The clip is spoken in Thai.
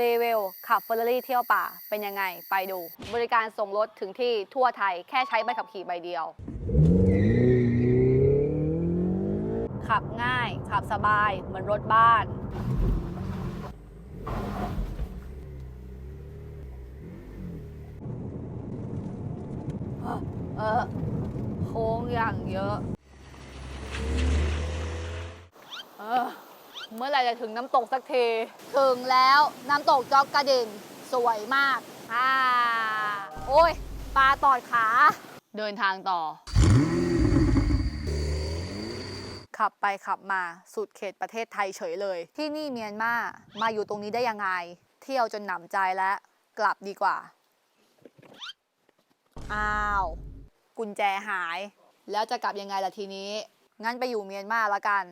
รีวิวขับเฟอร์รารี่เที่ยวป่าเป็นยังไง ไปดู บริการส่งรถถึงที่ทั่วไทยแค่ใช้ใบขับขี่ใบเดียว ขับง่าย ขับสบาย เหมือนรถบ้านเออโค้งอย่างเยอะ เมื่อไหร่จะถึงน้ำตกสักที ถึงแล้วน้ำตกจอกกระเด่นสวยมาก อ่า โอ้ย ปลาตอดขา เดินทางต่อ ขับไปขับมาสุดเขตประเทศไทยเฉยเลย ที่นี่เมียนมา มาอยู่ตรงนี้ได้ยังไง เที่ยวจนหนำใจแล้ว กลับดีกว่า อ้าว กุญแจหาย แล้วจะกลับยังไงล่ะทีนี้ งั้นไปอยู่เมียนมาละกัน